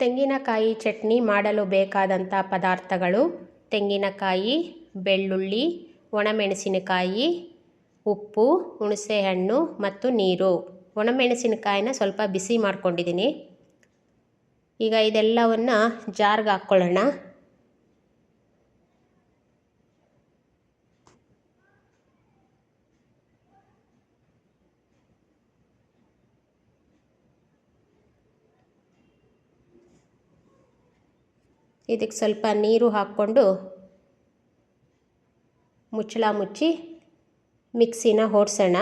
ತೆಂಗಿನಕಾಯಿ ಚಟ್ನಿ ಮಾಡಲು ಬೇಕಾದಂಥ ಪದಾರ್ಥಗಳು ತೆಂಗಿನಕಾಯಿ, ಬೆಳ್ಳುಳ್ಳಿ, ಒಣಮೆಣಸಿನಕಾಯಿ, ಉಪ್ಪು, ಹುಣಸೆಹಣ್ಣು ಮತ್ತು ನೀರು. ಒಣಮೆಣಸಿನಕಾಯಿನ ಸ್ವಲ್ಪ ಬಿಸಿ ಮಾಡ್ಕೊಂಡಿದ್ದೀನಿ. ಈಗ ಇದೆಲ್ಲವನ್ನು ಜಾರ್ಗೆ ಹಾಕ್ಕೊಳ್ಳೋಣ. ಇದಕ್ಕೆ ಸ್ವಲ್ಪ ನೀರು ಹಾಕ್ಕೊಂಡು ಮುಚ್ಚಳ ಮುಚ್ಚಿ ಮಿಕ್ಸಿನ ಓಡಿಸೋಣ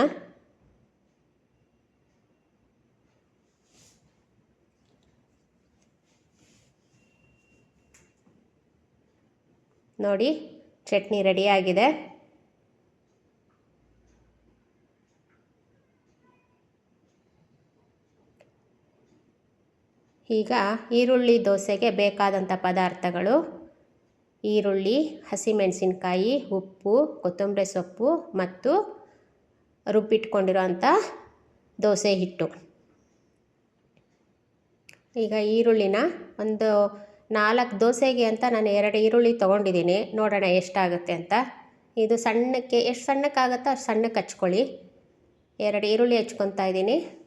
ನೋಡಿ ಚಟ್ನಿ ರೆಡಿಯಾಗಿದೆ ಈಗ ಈರುಳ್ಳಿ ದೋಸೆಗೆ ಬೇಕಾದಂಥ ಪದಾರ್ಥಗಳು. ಈರುಳ್ಳಿ, ಹಸಿಮೆಣಸಿನ್ಕಾಯಿ, ಉಪ್ಪು, ಕೊತ್ತಂಬರಿ ಸೊಪ್ಪು ಮತ್ತು ರುಬ್ಬಿಟ್ಕೊಂಡಿರೋಂಥ ದೋಸೆ ಹಿಟ್ಟು. ಈಗ ಈರುಳ್ಳಿನ ಒಂದು ನಾಲ್ಕು ದೋಸೆಗೆ ಅಂತ ನಾನು ಎರಡು ಈರುಳ್ಳಿ ತೊಗೊಂಡಿದ್ದೀನಿ. ನೋಡೋಣ ಎಷ್ಟಾಗುತ್ತೆ ಅಂತ. ಇದು ಸಣ್ಣಕ್ಕೆ, ಎಷ್ಟು ಸಣ್ಣಕ್ಕಾಗುತ್ತೋ ಅಷ್ಟು ಸಣ್ಣಕ್ಕೆ ಹಚ್ಕೊಳ್ಳಿ. ಎರಡು ಈರುಳ್ಳಿ ಹಚ್ಕೊತಾ ಇದ್ದೀನಿ.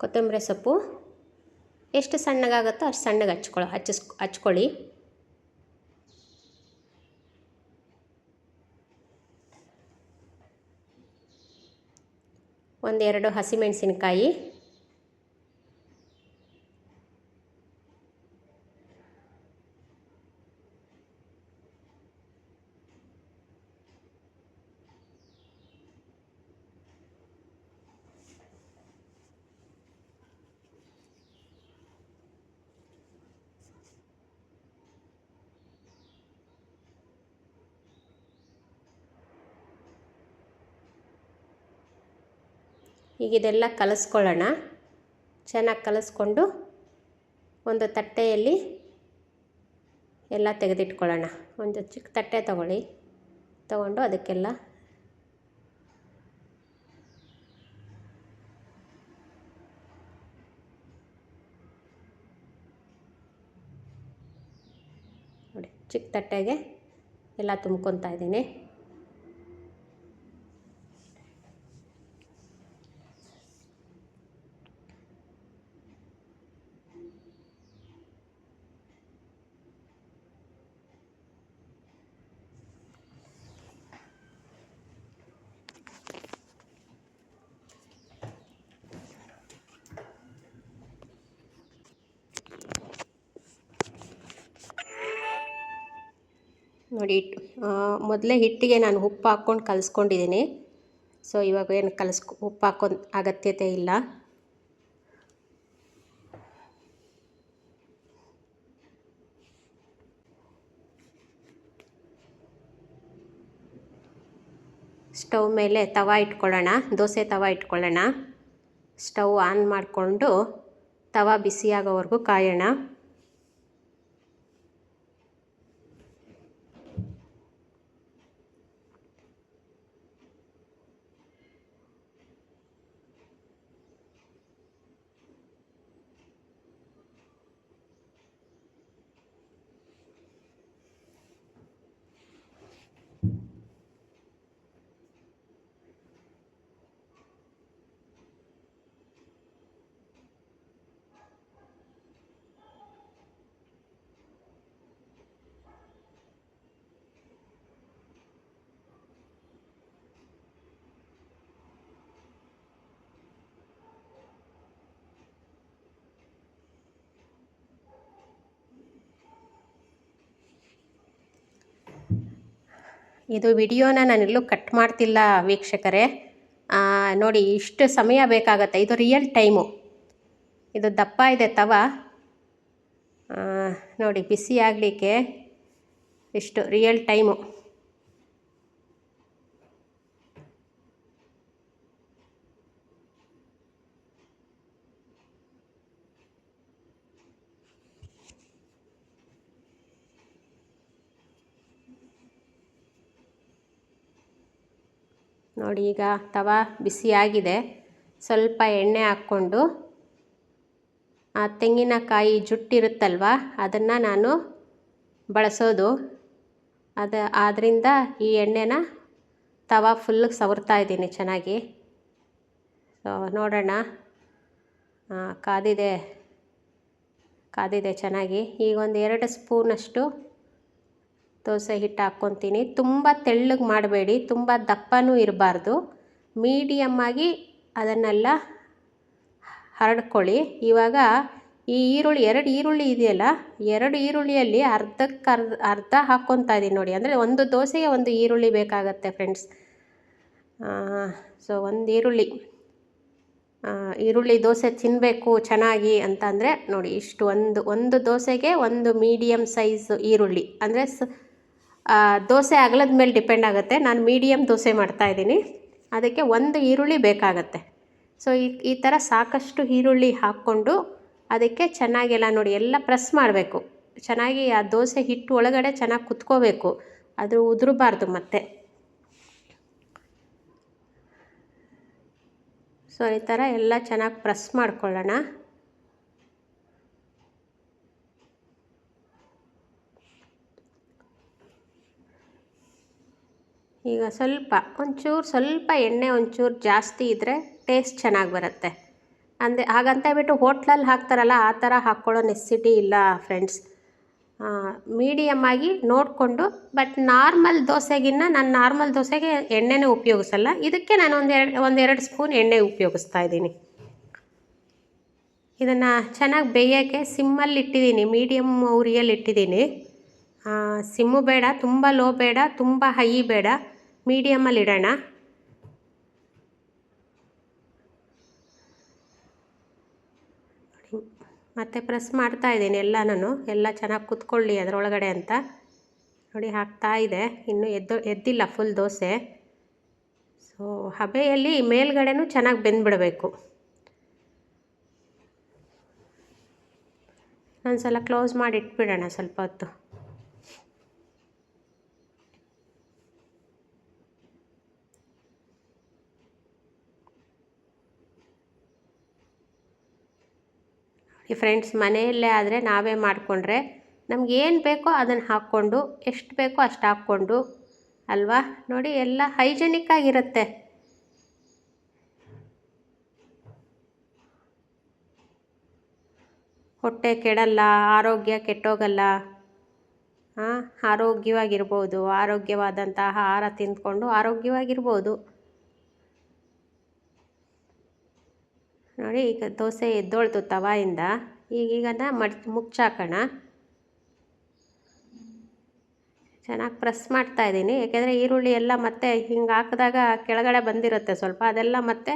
ಕೊತ್ತಂಬರಿ ಸೊಪ್ಪು. ಎಷ್ಟು ಸಣ್ಣಗಾಗುತ್ತೋ ಅಷ್ಟು ಸಣ್ಣಗೆ ಹಚ್ಕೊಳ್ಳೋ ಹಚ್ಚಿಸ್ ಹಚ್ಕೊಳ್ಳಿ. ಒಂದೆರಡು ಹಸಿಮೆಣಸಿನ್ಕಾಯಿ. ಈಗ ಇದೆಲ್ಲ ಕಲಿಸ್ಕೊಳ್ಳೋಣ. ಚೆನ್ನಾಗಿ ಕಲಿಸ್ಕೊಂಡು ಒಂದು ತಟ್ಟೆಯಲ್ಲಿ ಎಲ್ಲ ತೆಗೆದಿಟ್ಕೊಳ್ಳೋಣ. ಒಂದು ಚಿಕ್ಕ ತಟ್ಟೆ ತಗೊಳ್ಳಿ. ತಗೊಂಡು ಅದಕ್ಕೆಲ್ಲ ನೋಡಿ, ಚಿಕ್ಕ ತಟ್ಟೆಗೆ ಎಲ್ಲ ತುಂಬ್ಕೊತಾ ಇದ್ದೀನಿ. ನೋಡಿ ಮೊದಲೇ ಹಿಟ್ಟಿಗೆ ನಾನು ಉಪ್ಪು ಹಾಕ್ಕೊಂಡು ಕಲಿಸ್ಕೊಂಡಿದ್ದೀನಿ. ಸೊ, ಇವಾಗ ಏನು ಕಲಸ್ಕೊ ಉಪ್ಪು ಹಾಕೋ ಅಗತ್ಯತೆ ಇಲ್ಲ. ಸ್ಟವ್ ಮೇಲೆ ತವ ಇಟ್ಕೊಳ್ಳೋಣ. ದೋಸೆ ತವ ಇಟ್ಕೊಳ್ಳೋಣ. ಸ್ಟವ್ ಆನ್ ಮಾಡಿಕೊಂಡು ತವ ಬಿಸಿಯಾಗೋವರೆಗೂ ಕಾಯೋಣ. ಇದು ವಿಡಿಯೋನ ನಾನೆಲ್ಲೂ ಕಟ್ ಮಾಡ್ತಿಲ್ಲ ವೀಕ್ಷಕರೇ. ನೋಡಿ, ಇಷ್ಟು ಸಮಯ ಬೇಕಾಗತ್ತೆ. ಇದು ರಿಯಲ್ ಟೈಮು ಇದು ದಪ್ಪ ಇದೆ ತವ. ನೋಡಿ ಬಿಸಿ ಆಗಲಿಕ್ಕೆ ಇಷ್ಟು ರಿಯಲ್ ಟೈಮು ನೋಡಿ ಈಗ ತವ ಬಿಸಿಯಾಗಿದೆ. ಸ್ವಲ್ಪ ಎಣ್ಣೆ ಹಾಕ್ಕೊಂಡು, ಆ ತೆಂಗಿನಕಾಯಿ ಜುಟ್ಟಿರುತ್ತಲ್ವ, ಅದನ್ನು ನಾನು ಬಳಸೋದು. ಅದು ಆದ್ದರಿಂದ ಈ ಎಣ್ಣೆನ ತವ ಫುಲ್ ಸವರ್ತಾ ಇದ್ದೀನಿ ಚೆನ್ನಾಗಿ. ಸೊ ನೋಡೋಣ. ಕಾದಿದೆ. ಕಾದಿದೆ ಚೆನ್ನಾಗಿ. ಈಗ ಒಂದು ಎರಡು ಸ್ಪೂನಷ್ಟು ದೋಸೆ ಹಿಟ್ಟು ಹಾಕ್ಕೊತೀನಿ. ತುಂಬ ತೆಳ್ಳಗೆ ಮಾಡಬೇಡಿ, ತುಂಬ ದಪ್ಪನೂ ಇರಬಾರ್ದು. ಮೀಡಿಯಮ್ಮಾಗಿ ಅದನ್ನೆಲ್ಲ ಹರಡ್ಕೊಳ್ಳಿ. ಇವಾಗ ಈ ಈರುಳ್ಳಿ, ಎರಡು ಈರುಳ್ಳಿ ಇದೆಯಲ್ಲ, ಎರಡು ಈರುಳ್ಳಿಯಲ್ಲಿ ಅರ್ಧಕ್ಕೆ ಅರ್ಧ ಅರ್ಧ ಹಾಕ್ಕೊತಾ ಇದ್ದೀನಿ ನೋಡಿ. ಅಂದರೆ ಒಂದು ದೋಸೆಗೆ ಒಂದು ಈರುಳ್ಳಿ ಬೇಕಾಗತ್ತೆ ಫ್ರೆಂಡ್ಸ್ ಸೊ ಒಂದು ಈರುಳ್ಳಿ. ಈರುಳ್ಳಿ ದೋಸೆ ತಿನ್ನಬೇಕು ಚೆನ್ನಾಗಿ ಅಂತಂದರೆ ನೋಡಿ, ಇಷ್ಟು ಒಂದು ಒಂದು ದೋಸೆಗೆ ಒಂದು ಮೀಡಿಯಮ್ ಸೈಜ್ ಈರುಳ್ಳಿ. ಅಂದರೆ ಸ್ ದೋಸೆ ಅಗಲದ ಮೇಲೆ ಡಿಪೆಂಡ್ ಆಗುತ್ತೆ. ನಾನು ಮೀಡಿಯಮ್ ದೋಸೆ ಮಾಡ್ತಾಯಿದ್ದೀನಿ ಅದಕ್ಕೆ ಒಂದು ಈರುಳ್ಳಿ ಬೇಕಾಗತ್ತೆ. ಸೊ, ಈ ಈ ಥರ ಸಾಕಷ್ಟು ಈರುಳ್ಳಿ ಹಾಕ್ಕೊಂಡು ಅದಕ್ಕೆ ಚೆನ್ನಾಗೆಲ್ಲ ನೋಡಿ, ಎಲ್ಲ ಪ್ರೆಸ್ ಮಾಡಬೇಕು. ಚೆನ್ನಾಗಿ ಆ ದೋಸೆ ಹಿಟ್ಟು ಒಳಗಡೆ ಚೆನ್ನಾಗಿ ಕುತ್ಕೋಬೇಕು. ಅದು ಉದುರಬಾರ್ದು ಮತ್ತೆ. ಸೊ, ಈ ಥರ ಎಲ್ಲ ಚೆನ್ನಾಗಿ ಪ್ರೆಸ್ ಮಾಡ್ಕೊಳ್ಳೋಣ. ಈಗ ಸ್ವಲ್ಪ, ಒಂಚೂರು ಸ್ವಲ್ಪ ಎಣ್ಣೆ, ಒಂಚೂರು ಜಾಸ್ತಿ ಇದ್ದರೆ ಟೇಸ್ಟ್ ಚೆನ್ನಾಗಿ ಬರುತ್ತೆ. ಅಂದರೆ ಹಾಗಂತ ಹೇಳ್ಬಿಟ್ಟು ಹೋಟ್ಲಲ್ಲಿ ಹಾಕ್ತಾರಲ್ಲ, ಆ ಥರ ಹಾಕ್ಕೊಳ್ಳೋ ನೆಸಿಟಿ ಇಲ್ಲ ಫ್ರೆಂಡ್ಸ್ ಮೀಡಿಯಮ್ ಆಗಿ ನೋಡಿಕೊಂಡು ಬಟ್ ನಾರ್ಮಲ್ ದೋಸೆಗಿನ್ನ ನಾನು ನಾರ್ಮಲ್ ದೋಸೆಗೆ ಎಣ್ಣೆನೇ ಉಪಯೋಗಿಸಲ್ಲ. ಇದಕ್ಕೆ ನಾನು ಒಂದೆರಡು ಒಂದೆರಡು ಸ್ಪೂನ್ ಎಣ್ಣೆ ಉಪಯೋಗಿಸ್ತಾ ಇದ್ದೀನಿ. ಇದನ್ನು ಚೆನ್ನಾಗಿ ಬೇಯೋಕ್ಕೆ ಸಿಮ್ಮಲ್ಲಿ ಇಟ್ಟಿದ್ದೀನಿ ಮೀಡಿಯಮ್ ಉರಿಯಲ್ಲಿ ಇಟ್ಟಿದ್ದೀನಿ. ಸಿಮ್ಮು ಬೇಡ, ತುಂಬ ಲೋ ಬೇಡ, ತುಂಬ ಹೈ ಬೇಡ. ಮೀಡಿಯಮಲ್ಲಿ ಇಡೋಣ. ಮತ್ತೆ ಪ್ರೆಸ್ ಮಾಡ್ತಾ ಇದ್ದೀನಿ ಎಲ್ಲನೂ ಎಲ್ಲ ಚೆನ್ನಾಗಿ ಕುತ್ಕೊಳ್ಳಿ ಅದರೊಳಗಡೆ ಅಂತ. ನೋಡಿ, ಹಾಕ್ತಾ ಇದೆ. ಇನ್ನೂ ಎದ್ದು, ಎದ್ದಿಲ್ಲ ಫುಲ್ ದೋಸೆ. ಸೊ ಹಬೆಯಲ್ಲಿ ಮೇಲ್ಗಡೆನೂ ಚೆನ್ನಾಗಿ ಬೆಂದ್ಬಿಡಬೇಕು. ಒಂದ್ಸಲ ಕ್ಲೋಸ್ ಮಾಡಿ ಇಟ್ಬಿಡೋಣ ಸ್ವಲ್ಪ ಹೊತ್ತು. ಈ ಫ್ರೆಂಡ್ಸ್ ಮನೆಯಲ್ಲೇ ಆದರೆ ನಾವೇ ಮಾಡಿಕೊಂಡ್ರೆ ನಮ್ಗೆ ಏನು ಬೇಕೋ ಅದನ್ನು ಹಾಕ್ಕೊಂಡು, ಎಷ್ಟು ಬೇಕೋ ಅಷ್ಟು ಹಾಕ್ಕೊಂಡು, ಅಲ್ವಾ? ನೋಡಿ, ಎಲ್ಲ ಹೈಜೆನಿಕ್ ಆಗಿರುತ್ತೆ. ಹೊಟ್ಟೆ ಕೆಡಲ್ಲ, ಆರೋಗ್ಯ ಕೆಟ್ಟೋಗಲ್ಲ. ಆರೋಗ್ಯವಾಗಿರ್ಬೋದು, ಆರೋಗ್ಯವಾದಂತಹ ಆಹಾರ ತಿಂದ್ಕೊಂಡು ಆರೋಗ್ಯವಾಗಿರ್ಬೋದು. ನೋಡಿ, ಈಗ ದೋಸೆ ಎದ್ದೋಳ್ತು ತವಾಯಿಂದ. ಈಗೀಗನ ಮಡ್ ಮುಚ್ಚಾಕೋಣ ಚೆನ್ನಾಗಿ ಪ್ರೆಸ್ ಮಾಡ್ತಾ ಇದ್ದೀನಿ. ಯಾಕೆಂದರೆ ಈರುಳ್ಳಿ ಎಲ್ಲ ಮತ್ತೆ ಹಿಂಗೆ ಹಾಕಿದಾಗ ಕೆಳಗಡೆ ಬಂದಿರುತ್ತೆ ಸ್ವಲ್ಪ. ಅದೆಲ್ಲ ಮತ್ತೆ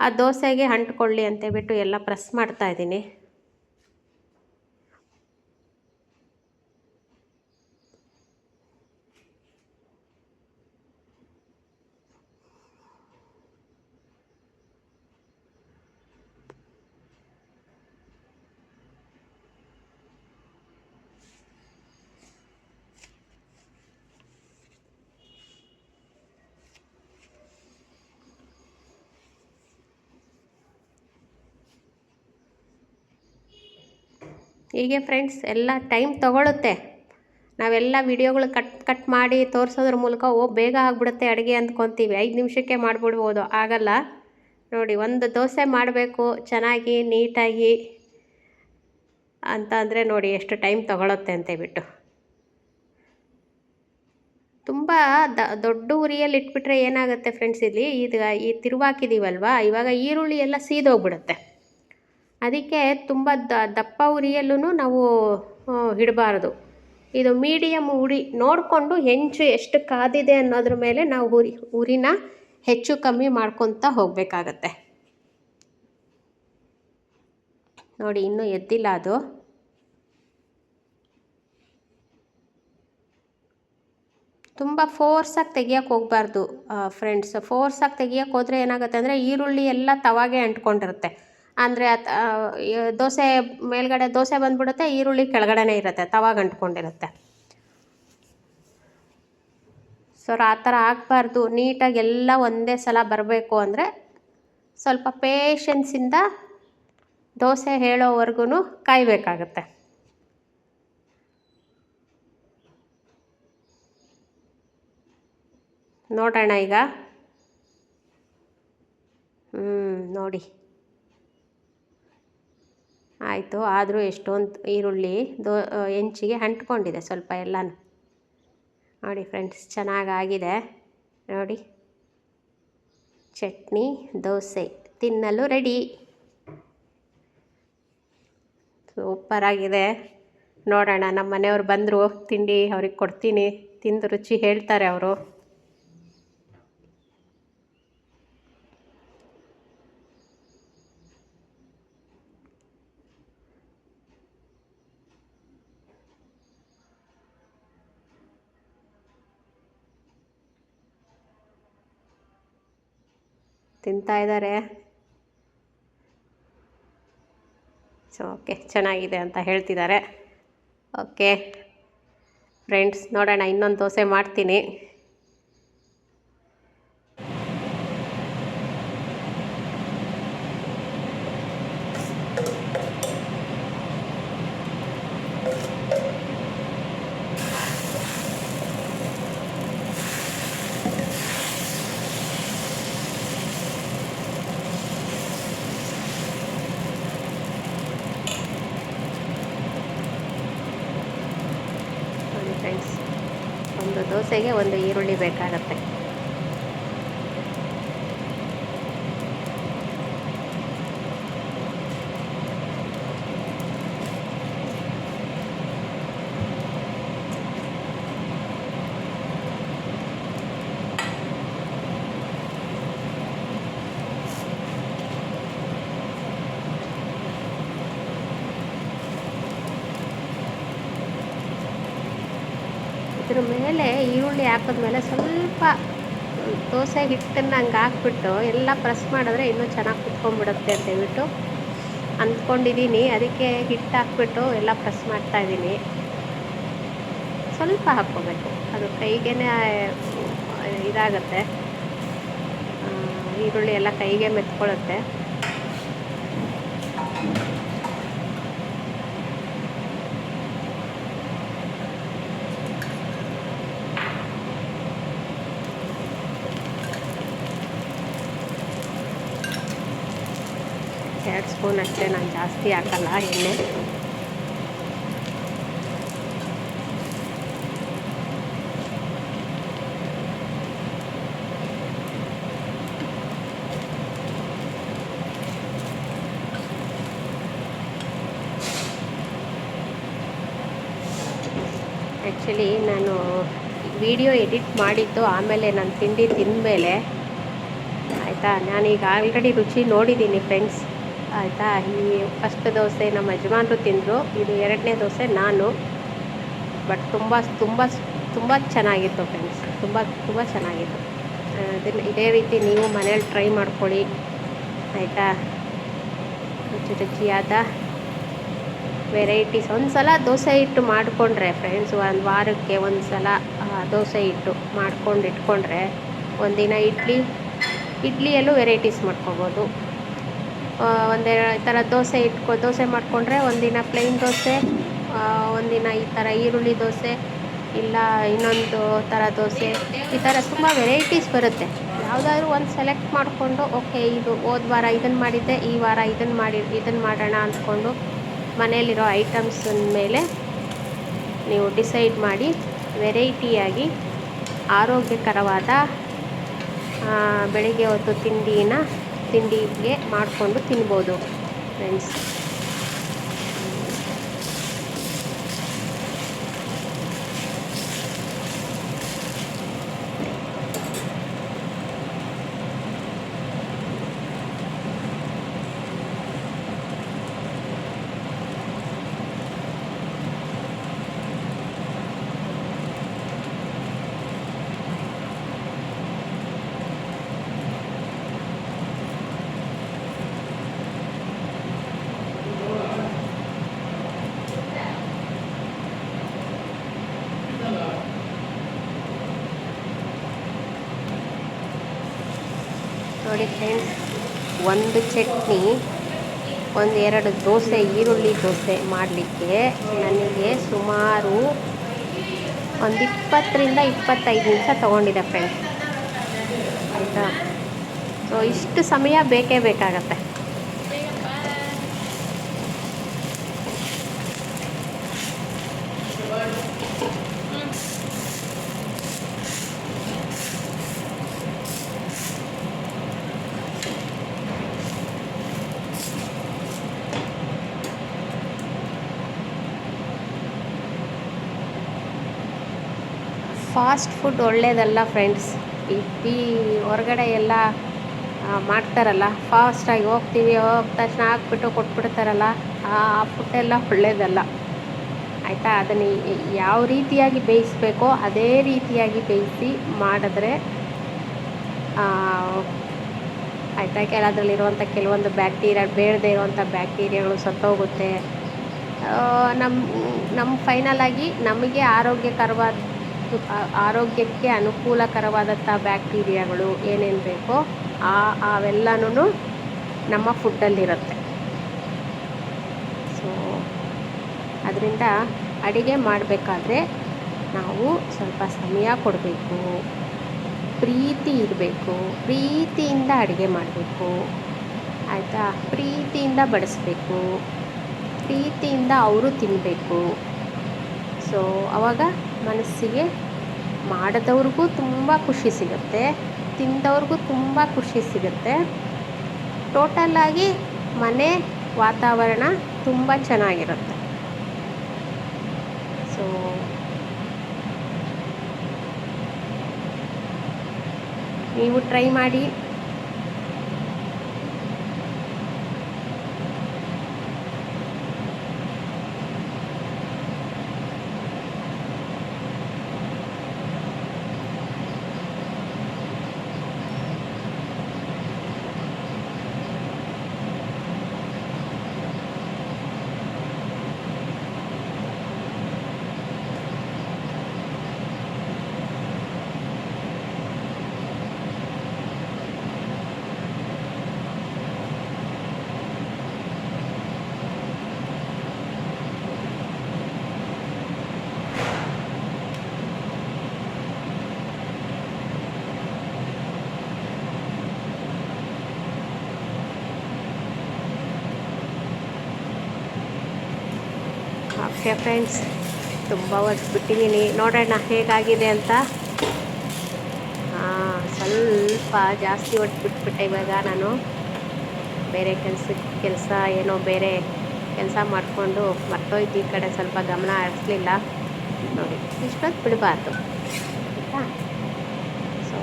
ಆ ದೋಸೆಗೆ ಅಂಟ್ಕೊಳ್ಳಿ ಅಂತೇಳ್ಬಿಟ್ಟು ಎಲ್ಲ ಪ್ರೆಸ್ ಮಾಡ್ತಾ ಇದ್ದೀನಿ. ಹೀಗೆ ಫ್ರೆಂಡ್ಸ್ ಎಲ್ಲ ಟೈಮ್ ತೊಗೊಳುತ್ತೆ. ನಾವೆಲ್ಲ ವಿಡಿಯೋಗಳು ಕಟ್ ಕಟ್ ಮಾಡಿ ತೋರಿಸೋದ್ರ ಮೂಲಕ, ಓ, ಬೇಗ ಆಗಿಬಿಡುತ್ತೆ ಅಡುಗೆ ಅಂದ್ಕೊತೀವಿ. ಐದು ನಿಮಿಷಕ್ಕೆ ಮಾಡಿಬಿಡ್ಬೋದು. ಆಗಲ್ಲ. ನೋಡಿ, ಒಂದು ದೋಸೆ ಮಾಡಬೇಕು, ಚೆನ್ನಾಗಿ, ನೀಟಾಗಿ ಅಂತ ಅಂದರೆ ನೋಡಿ, ಎಷ್ಟು ಟೈಮ್ ತೊಗೊಳುತ್ತೆ ಅಂತೇಳ್ಬಿಟ್ಟು ತುಂಬ ದ, ದೊಡ್ಡ ಉರಿಯಲ್ಲಿ ಇಟ್ಬಿಟ್ರೆ ಏನಾಗುತ್ತೆ ಫ್ರೆಂಡ್ಸ್ ಇಲ್ಲಿ? ಇದು ಈ ತಿರುವಾಕಿದ್ದೀವಲ್ವಾ ಇವಾಗ ಈರುಳ್ಳಿ ಎಲ್ಲ ಸೀದೋಗ್ಬಿಡುತ್ತೆ. ಅದಕ್ಕೆ ತುಂಬ ದಪ್ಪ ಉರಿಯಲ್ಲೂ ನಾವು ಇಡಬಾರ್ದು. ಇದು ಮೀಡಿಯಮ್ ಉರಿ, ನೋಡಿಕೊಂಡು ಹೆಂಚು ಎಷ್ಟು ಕಾದಿದೆ ಅನ್ನೋದ್ರ ಮೇಲೆ ನಾವು ಉರಿ, ಉರಿನ ಹೆಚ್ಚು ಕಮ್ಮಿ ಮಾಡ್ಕೊತ ಹೋಗಬೇಕಾಗತ್ತೆ. ನೋಡಿ, ಇನ್ನೂ ಎದ್ದಿಲ್ಲ ಅದು. ತುಂಬ ಫೋರ್ಸಾಗಿ ತೆಗಿಯೋಕೆ ಹೋಗಬಾರ್ದು ಫ್ರೆಂಡ್ಸ್. ಫೋರ್ಸಾಗಿ ತೆಗಿಯೋಕೆ ಹೋದರೆ ಏನಾಗುತ್ತೆ ಅಂದರೆ ಈರುಳ್ಳಿ ಎಲ್ಲ ತವಾಗೆ ಅಂಟ್ಕೊಂಡಿರುತ್ತೆ. ಅಂದರೆ ದೋಸೆ ಮೇಲ್ಗಡೆ ದೋಸೆ ಬಂದ್ಬಿಡುತ್ತೆ, ಈರುಳ್ಳಿ ಕೆಳಗಡೆನೇ ಇರುತ್ತೆ ತವಾಗ ಅಂಟ್ಕೊಂಡಿರುತ್ತೆ ಸೊ ಆ ಥರ ಆಗಬಾರ್ದು, ನೀಟಾಗಿ ಎಲ್ಲ ಒಂದೇ ಸಲ ಬರಬೇಕು ಅಂದರೆ ಸ್ವಲ್ಪ ಪೇಷನ್ಸಿಂದ ದೋಸೆ ಹೇಳೋವರೆಗೂ ಕಾಯಬೇಕಾಗತ್ತೆ. ನೋಡೋಣ ಈಗ. ಹ್ಞೂ ನೋಡಿ. ಆಯಿತು, ಆದರೂ ಎಷ್ಟೊಂದು ಈರುಳ್ಳಿ ದೋ ಹೆಂಚಿಗೆ ಅಂಟ್ಕೊಂಡಿದೆ ಸ್ವಲ್ಪ ಎಲ್ಲನೂ. ನೋಡಿ ಫ್ರೆಂಡ್ಸ್, ಚೆನ್ನಾಗಾಗಿದೆ. ನೋಡಿ. ಚಟ್ನಿ, ದೋಸೆ, ತಿನ್ನಲು ರೆಡಿ. ಸೂಪರಾಗಿದೆ ನೋಡೋಣ ನಮ್ಮ ಮನೆಯವ್ರು ಬಂದರು, ತಿಂಡಿ ಅವ್ರಿಗೆ ಕೊಡ್ತೀನಿ. ತಿಂದು ರುಚಿ ಹೇಳ್ತಾರೆ ಅವರು. ತಿಂತಾ ಇದ್ದಾರೆ ಸೊ ಓಕೆ ಚೆನ್ನಾಗಿದೆ ಅಂತ ಹೇಳ್ತಿದ್ದಾರೆ ಓಕೆ ಫ್ರೆಂಡ್ಸ್ ನೋಡೋಣ ಇನ್ನೊಂದು ದೋಸೆ ಮಾಡ್ತೀನಿ ನೋಡಿ ಫ್ರೆಂಡ್ಸ್ ಒಂದು ದೋಸೆಗೆ ಒಂದು ಈರುಳ್ಳಿ ಬೇಕಾಗತ್ತೆ. ಇದ್ರ ಮೇಲೆ ಈರುಳ್ಳಿ ಹಾಕಿದ್ಮೇಲೆ ಸ್ವಲ್ಪ ದೋಸೆ ಹಿಟ್ಟನ್ನು ಹಂಗೆ ಹಾಕ್ಬಿಟ್ಟು ಎಲ್ಲ ಪ್ರೆಸ್ ಮಾಡಿದ್ರೆ ಇನ್ನೂ ಚೆನ್ನಾಗಿ ಕುತ್ಕೊಂಡ್ಬಿಡುತ್ತೆ ಅಂತ ಹೇಳ್ಬಿಟ್ಟು ಅಂದ್ಕೊಂಡಿದ್ದೀನಿ. ಅದಕ್ಕೆ ಹಿಟ್ಟು ಹಾಕ್ಬಿಟ್ಟು ಎಲ್ಲ ಪ್ರೆಸ್ ಮಾಡ್ತಾಯಿದ್ದೀನಿ ಸ್ವಲ್ಪ ಹಾಕ್ಕೋಬೇಕು. ಅದು ಕೈಗೇ ಇದಾಗುತ್ತೆ. ಈರುಳ್ಳಿ ಎಲ್ಲ ಕೈಗೆ ಮೆತ್ಕೊಳ್ಳುತ್ತೆ ಎರಡು ಸ್ಪೂನ್ ಅಷ್ಟೇ ನಾನು ಜಾಸ್ತಿ ಹಾಕಲ್ಲ, ಎಣ್ಣೆ. ಆ್ಯಕ್ಚುಲಿ ನಾನು ವಿಡಿಯೋ ಎಡಿಟ್ ಮಾಡಿದ್ದು, ಆಮೇಲೆ ನಾನು ತಿಂಡಿ ತಿಂದಮೇಲೆ, ಆಯಿತಾ? ನಾನೀಗ ಆಲ್ರೆಡಿ ರುಚಿ ನೋಡಿದ್ದೀನಿ ಫ್ರೆಂಡ್ಸ್ ಆಯಿತಾ? ಈ ಫಸ್ಟ್ ದೋಸೆ ನಮ್ಮ ಯಜಮಾನ್ರು ತಿಂದರು, ಇದು ಎರಡನೇ ದೋಸೆ ನಾನು. ಬಟ್ ತುಂಬ ತುಂಬ ತುಂಬ ಚೆನ್ನಾಗಿತ್ತು ಫ್ರೆಂಡ್ಸ್ ತುಂಬ ತುಂಬ ಚೆನ್ನಾಗಿತ್ತು. ಅದನ್ನು ಇದೇ ರೀತಿ ನೀವು ಮನೇಲಿ ಟ್ರೈ ಮಾಡ್ಕೊಳ್ಳಿ. ಆಯಿತಾ? ರುಚಿ ರುಚಿಯಾದ ವೆರೈಟೀಸ್ ಒಂದು ಸಲ ದೋಸೆ ಹಿಟ್ಟು ಮಾಡಿಕೊಂಡ್ರೆ ಫ್ರೆಂಡ್ಸ್ ಒಂದು ವಾರಕ್ಕೆ ಒಂದು ಸಲ ದೋಸೆ ಹಿಟ್ಟು ಮಾಡ್ಕೊಂಡು ಇಟ್ಕೊಂಡ್ರೆ ಒಂದಿನ ಇಡ್ಲಿ, ಇಡ್ಲಿಯಲ್ಲೂ ವೆರೈಟೀಸ್ ಮಾಡ್ಕೊಬೋದು. ಒಂದೆರಡು ಥರ ದೋಸೆ ಇಟ್ಕೊ, ದೋಸೆ ಮಾಡಿಕೊಂಡ್ರೆ ಒಂದಿನ ಪ್ಲೈನ್ ದೋಸೆ ಒಂದಿನ ಈ ಥರ ಈರುಳ್ಳಿ ದೋಸೆ, ಇಲ್ಲ ಇನ್ನೊಂದು ಥರ ದೋಸೆ. ಈ ಥರ ತುಂಬ ವೆರೈಟೀಸ್ ಬರುತ್ತೆ. ಯಾವುದಾದ್ರೂ ಒಂದು ಸೆಲೆಕ್ಟ್ ಮಾಡಿಕೊಂಡು ಓಕೆ ಇದು ಹೋದ ವಾರ ಇದನ್ನು ಮಾಡಿದ್ದೆ, ಈ ವಾರ ಇದನ್ನು ಮಾಡಿ ಇದನ್ನು ಮಾಡೋಣ ಅಂದ್ಕೊಂಡು ಮನೆಯಲ್ಲಿರೋ ಐಟಮ್ಸ್ ಮೇಲೆ ನೀವು ಡಿಸೈಡ್ ಮಾಡಿ ವೆರೈಟಿಯಾಗಿ ಆರೋಗ್ಯಕರವಾದ ಬೆಳಿಗ್ಗೆ ಹೊತ್ತು ತಿಂಡಿನ ತಿಂಡಿಗೆ ಮಾಡಿಕೊಂಡು ತಿನ್ಬೋದು ಫ್ರೆಂಡ್ಸ್ ನೋಡಿ ಫ್ರೆಂಡ್ಸ್ ಒಂದು ಚಟ್ನಿ, ಒಂದು ಎರಡು ದೋಸೆ, ಈರುಳ್ಳಿ ದೋಸೆ ಮಾಡಲಿಕ್ಕೆ ನನಗೆ ಸುಮಾರು ಒಂದು ಇಪ್ಪತ್ತರಿಂದ ಇಪ್ಪತ್ತೈದು ನಿಮಿಷ ತೊಗೊಂಡಿದೆ ಫ್ರೆಂಡ್ಸ್ ಆಯಿತಾ? ಸೊ ಇಷ್ಟು ಸಮಯ ಬೇಕೇ ಬೇಕಾಗತ್ತೆ. ಫಾಸ್ಟ್ ಫುಡ್ ಒಳ್ಳೆಯದಲ್ಲ ಫ್ರೆಂಡ್ಸ್ ಈ ಹೊರಗಡೆ ಎಲ್ಲ ಮಾಡ್ತಾರಲ್ಲ ಫಾಸ್ಟಾಗಿ ಹೋಗ್ತೀವಿ, ಹೋಗ್ ತಕ್ಷಣ ಹಾಕ್ಬಿಟ್ಟು ಕೊಟ್ಬಿಡ್ತಾರಲ್ಲ, ಆ ಫುಡ್ಡೆಲ್ಲ ಒಳ್ಳೆಯದಲ್ಲ ಆಯಿತಾ? ಅದನ್ನು ಯಾವ ರೀತಿಯಾಗಿ ಬೇಯಿಸ್ಬೇಕೋ ಅದೇ ರೀತಿಯಾಗಿ ಬೇಯಿಸಿ ಮಾಡಿದ್ರೆ ಆಯಿತಾ? ಕೆಲ ಅದರಲ್ಲಿರುವಂಥ ಕೆಲವೊಂದು ಬ್ಯಾಕ್ಟೀರಿಯಾ ಬೇಡದೇ ಇರುವಂಥ ಬ್ಯಾಕ್ಟೀರಿಯಾಗಳು ಸತ್ತೋಗುತ್ತೆ. ನಮ್ಮ ನಮ್ಮ ಫೈನಲ್ ಆಗಿ ನಮಗೆ ಆರೋಗ್ಯಕರವಾದ ಆರೋಗ್ಯಕ್ಕೆ ಅನುಕೂಲಕರವಾದಂಥ ಬ್ಯಾಕ್ಟೀರಿಯಾಗಳು ಏನೇನು ಬೇಕೋ ಆ ಅವೆಲ್ಲನೂ ನಮ್ಮ ಫುಡ್ಡಲ್ಲಿರುತ್ತೆ. ಸೊ ಅದರಿಂದ ಅಡಿಗೆ ಮಾಡಬೇಕಾದ್ರೆ ನಾವು ಸ್ವಲ್ಪ ಸಮಯ ಕೊಡಬೇಕು, ಪ್ರೀತಿ ಇರಬೇಕು, ಪ್ರೀತಿಯಿಂದ ಅಡುಗೆ ಮಾಡಬೇಕು, ಆಯಿತಾ? ಪ್ರೀತಿಯಿಂದ ಬಡಿಸ್ಬೇಕು, ಪ್ರೀತಿಯಿಂದ ಅವರು ತಿನ್ನಬೇಕು ಸೊ ಆವಾಗ ಮನಸ್ಸಿಗೆ ಮಾಡಿದವ್ರಿಗೂ ತುಂಬ ಖುಷಿ ಸಿಗುತ್ತೆ, ತಿಂದವ್ರಿಗೂ ತುಂಬ ಖುಷಿ ಸಿಗುತ್ತೆ. ಟೋಟಲ್ಲಾಗಿ ಮನೆ ವಾತಾವರಣ ತುಂಬ ಚೆನ್ನಾಗಿರುತ್ತೆ. ಸೊ ನೀವು ಟ್ರೈ ಮಾಡಿ. ಓಕೆ ಫ್ರೆಂಡ್ಸ್, ತುಂಬ ಒದ್ಬಿಟ್ಟಿದ್ದೀನಿ ಬಿಟ್ಟಿದ್ದೀನಿ. ನೋಡೋಣ ಹೇಗಾಗಿದೆ ಅಂತ. ಸ್ವಲ್ಪ ಜಾಸ್ತಿ ಹೊತ್ತು ಬಿಟ್ಬಿಟ್ಟೆ ಇವಾಗ ನಾನು. ಬೇರೆ ಕೆಲಸ ಕೆಲಸ ಏನೋ ಬೇರೆ ಕೆಲಸ ಮಾಡಿಕೊಂಡು ಮರ್ತೋಯ್ತು ಈ ಕಡೆ ಸ್ವಲ್ಪ ಗಮನ ಹರಿಸ್ಲಿಲ್ಲ. ನೋಡಿ, ಇಷ್ಟೊತ್ತು ಬಿಡಬಾರ್ದು, ಆಯಿತಾ? ಸೊ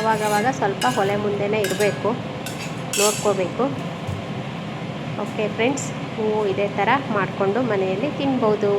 ಅವಾಗವಾಗ ಸ್ವಲ್ಪ ಹೊಲೆ ಮುಂದೆನೇ ಇರಬೇಕು, ನೋಡ್ಕೋಬೇಕು. ಓಕೆ ಫ್ರೆಂಡ್ಸ್ ನೀವು ಇದೇ ಥರ ಮಾಡಿಕೊಂಡು ಮನೆಯಲ್ಲಿ ತಿನ್ಬೋದು.